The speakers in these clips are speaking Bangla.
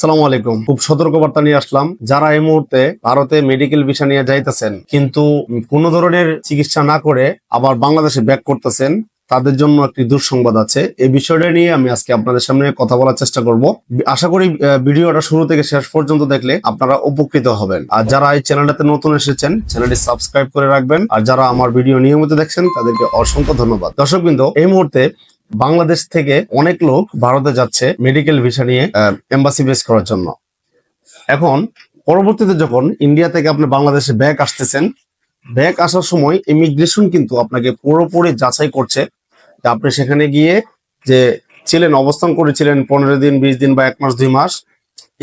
সালাম আলাইকুম। খুব সতর্কবার্তা নিয়ে আসলাম। যারা এই মুহূর্তে ভারতে মেডিকেল ভিসা নিয়ে যাইতেছেন, কিন্তু কোনো ধরনের চিকিৎসা না করে আবার বাংলাদেশে ব্যাক করতেছেন, তাদের জন্য একটি দুঃসংবাদ আছে। এই বিষয়টা নিয়ে আমি আজকে আপনাদের সামনে কথা বলার চেষ্টা করব। আশা করি ভিডিওটা শুরু থেকে শেষ পর্যন্ত দেখলে আপনারা উপকৃত হবেন। আর যারা এই চ্যানেলটাতে নতুন এসেছেন চ্যানেলটি সাবস্ক্রাইব করে রাখবেন। আর যারা আমার ভিডিও নিয়মিত দেখছেন, তাদেরকে অসংখ্য ধন্যবাদ। দর্শকবৃন্দ, এই মুহূর্তে বাংলাদেশ থেকে অনেক লোক ভারতে যাচ্ছে মেডিকেল ভিসা নিয়ে এম্বাসি বেস করার জন্য। এখন, পরবর্তীতে যখন ইন্ডিয়া থেকে আপনি বাংলাদেশে ব্যাক আসতেছেন ব্যাক আসার সময় ইমিগ্রেশন কিন্তু আপনাকে পুরোপুরি যাচাই করছে। যে আপনি সেখানে গিয়ে যে ছিলেন, অবস্থান করেছিলেন পনেরো দিন, বিশ দিন বা এক মাস, দুই মাস,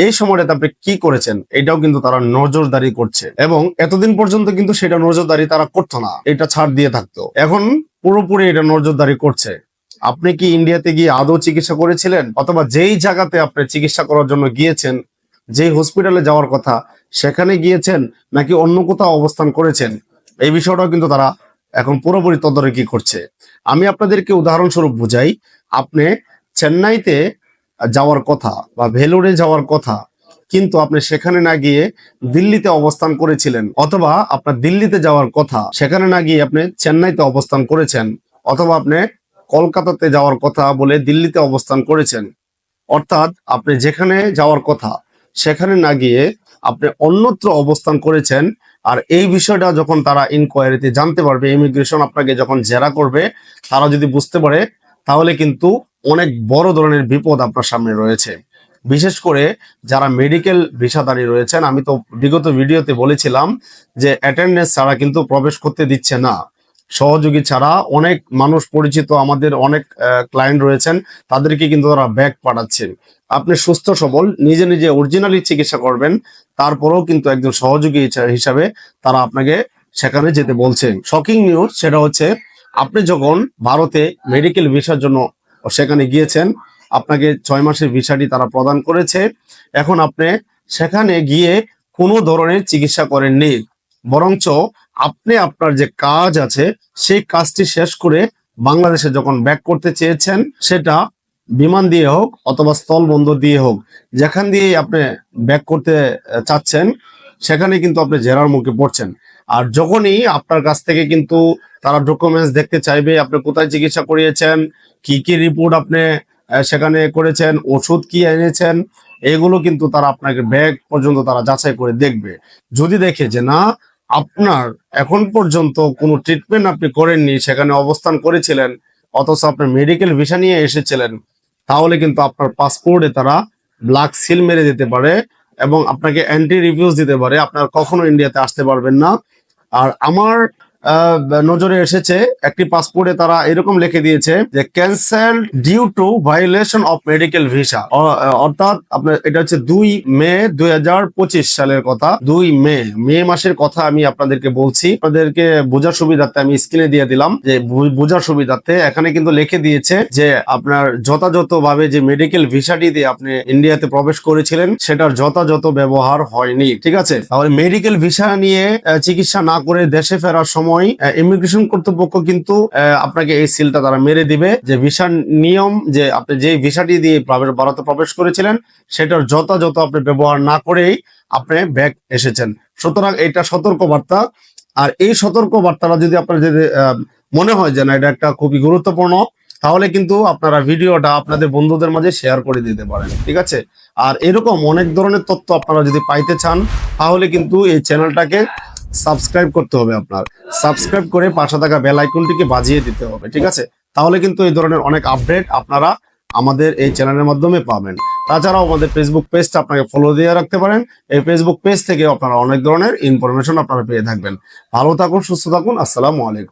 এই সময়টাতে আপনি কি করেছেন, এটাও কিন্তু তারা নজরদারি করছে। এবং এতদিন পর্যন্ত কিন্তু সেটা নজরদারি তারা করতো না, এটা ছাড় দিয়ে থাকতো। এখন পুরোপুরি এটা নজরদারি করছে। আপনি কি ইন্ডিয়াতে গিয়ে আদৌ চিকিৎসা করেছিলেন? অথবা যেই জায়গাতে আপনি চিকিৎসা করার জন্য গিয়েছেন, যেই হসপিটালে যাওয়ার কথা, সেখানে গিয়েছেন নাকি অন্য কোথাও অবস্থান করেছেন? এই বিষয়টাও কিন্তু তারা এখন পুরোপুরি তদারকি করছে। আমি আপনাদেরকে উদাহরণস্বরূপ বুঝাই, আপনি চেন্নাইতে যাওয়ার কথা বা ভেলোরে যাওয়ার কথা, কিন্তু আপনি সেখানে না গিয়ে দিল্লিতে অবস্থান করেছিলেন, অথবা আপনার দিল্লিতে যাওয়ার কথা, সেখানে না গিয়ে আপনি চেন্নাইতে অবস্থান করেছেন, অথবা আপনি কলকাতাতে যাওয়ার কথা বলে দিল্লিতে অবস্থান করেছেন। অর্থাৎ আপনি যেখানে যাওয়ার কথা, সেখানে না গিয়ে আপনি অন্যত্র অবস্থান করেছেন। আর এই বিষয়টা যখন তারা ইনকোয়ারিতে জানতে পারবে ইমিগ্রেশন আপনাকে যখন জেরা করবে, তারা যদি বুঝতে পারে, তাহলে কিন্তু অনেক বড় ধরনের বিপদ আপনার সামনে রয়েছে। বিশেষ করে যারা মেডিকেল ভিসাদারী রয়েছেন, আমি তো বিগত ভিডিওতে বলেছিলাম যে অ্যাটেন্ডেন্স ছাড়া কিন্তু প্রবেশ করতে দিচ্ছে না। সহযোগী ছাড়া অনেক মানুষ পরিচিত, আমাদের অনেক ক্লায়েন্ট রয়েছেন, তাদেরকে কিন্তু তারা ব্যাগ পাঠাচ্ছে। আপনি সুস্থ, সবল, নিজে নিজে অরিজিনালি চিকিৎসা করবেন, তারপরেও কিন্তু একজন সহযোগী হিসা- হিসাবে তারা আপনাকে সেখানে যেতে বলছে। শকিং নিউজ সেটা হচ্ছে, আপনি যখন ভারতে মেডিকেল ভিসার জন্য সেখানে গিয়েছেন, আপনাকে ছয় মাসের ভিসাটি তারা প্রদান করেছে, এখন আপনি সেখানে গিয়ে কোনো ধরনের চিকিৎসা করেননি, বরঞ্চ আপনি আপনার যে কাজ আছে, সেই কাজটি শেষ করে বাংলাদেশে যখন ব্যাক করতে চেয়েছেন, সেটা বিমান দিয়ে হোক অথবা স্থলবন্দর দিয়ে হোক, যেখান দিয়ে আপনি ব্যাক করতে চাচ্ছেন সেখানে কিন্তু আপনি জেরার মুখে পড়ছেন। আর যখনই আপনার কাছ থেকে কিন্তু তারা ডকুমেন্টস দেখতে চাইবে, আপনি কোথায় চিকিৎসা করিয়েছেন, কি কি রিপোর্ট আপনি সেখানে করেছেন, ওষুধ কি এনেছেন, এগুলো কিন্তু তারা আপনাকে ব্যাগ পর্যন্ত তারা যাচাই করে দেখবে। যদি দেখে যে না আপনার এখন পর্যন্ত কোনো ট্রিটমেন্ট আপনি করেননি, সেখানে অবস্থান করেছিলেন, অথচ আপনি মেডিকেল ভিসা নিয়ে এসেছিলেন, তাহলে কিন্তু আপনার পাসপোর্টে তারা ব্ল্যাক সিল মেরে দিতে পারে এবং আপনাকে অ্যান্টি রিভিউজ দিতে পারে। আপনার কখনো ইন্ডিয়াতে আসতে পারবেন না। আর আমার নজরে এসেছে, একটি পাসপোর্টে তারা এরকম লিখে দিয়েছে যে cancel due to violation of medical visa অর্থাৎ আপনার, এটা হচ্ছে দুই মে দুই হাজার পঁচিশ সালের কথা। দুই মে মে মাসের কথা আমি আপনাদেরকে বলছি। আপনাদেরকে বোঝার সুবিধার্থে আমি স্ক্রিনে দিয়ে দিলাম যে বোঝার সুবিধার্থে এখানে কিন্তু লিখে দিয়েছে যে, আপনার যথাযথ ভাবে যে মেডিকেল ভিসাটি দিয়ে আপনি ইন্ডিয়াতে প্রবেশ করেছিলেন, সেটার যথাযথ ব্যবহার হয়নি। ঠিক আছে? তাহলে মেডিকেল ভিসা নিয়ে চিকিৎসা না করে দেশে ফেরার সময় ইমিগ্রেশন কর্তৃপক্ষ কিন্তু আপনাকে এই সিলটা তারা মেরে দিবে। যে ভিসার নিয়ম, যে আপনি যে ভিসাটি দিয়ে ভারতে প্রবেশ করেছিলেন, সেটার যথাযথ আপনি ব্যবহার না করেই আপনি ব্যাক এসেছেন। সুতরাং এটা সতর্ক বার্তা আর এই সতর্ক বার্তাটা যদি আপনার যদি মনে হয় যে না, এটা একটা খুবই গুরুত্বপূর্ণ, তাহলে কিন্তু আপনারা ভিডিওটা আপনাদের বন্ধুদের মাঝে শেয়ার করে দিতে পারেন, ঠিক আছে? আর এরকম অনেক ধরনের তথ্য আপনারা যদি পাইতে চান, তাহলে কিন্তু এই চ্যানেলটাকে সাবস্ক্রাইব করতে হবে আপনার। সাবস্ক্রাইব করে পাশে থাকা বেল আইকনটিকে বাজিয়ে দিতে হবে, ঠিক আছে? তাহলে কিন্তু এই ধরনের অনেক আপডেট আপনারা আমাদের এই চ্যানেলের মাধ্যমে পাবেন। তাছাড়াও আমাদের ফেসবুক পেজটা আপনাকে ফলো দিয়ে রাখতে পারেন। এই ফেসবুক পেজ থেকে আপনারা অনেক ধরনের ইনফরমেশন আপনারা পেয়ে থাকবেন। ভালো থাকুন, সুস্থ থাকুন, আসসালামু আলাইকুম।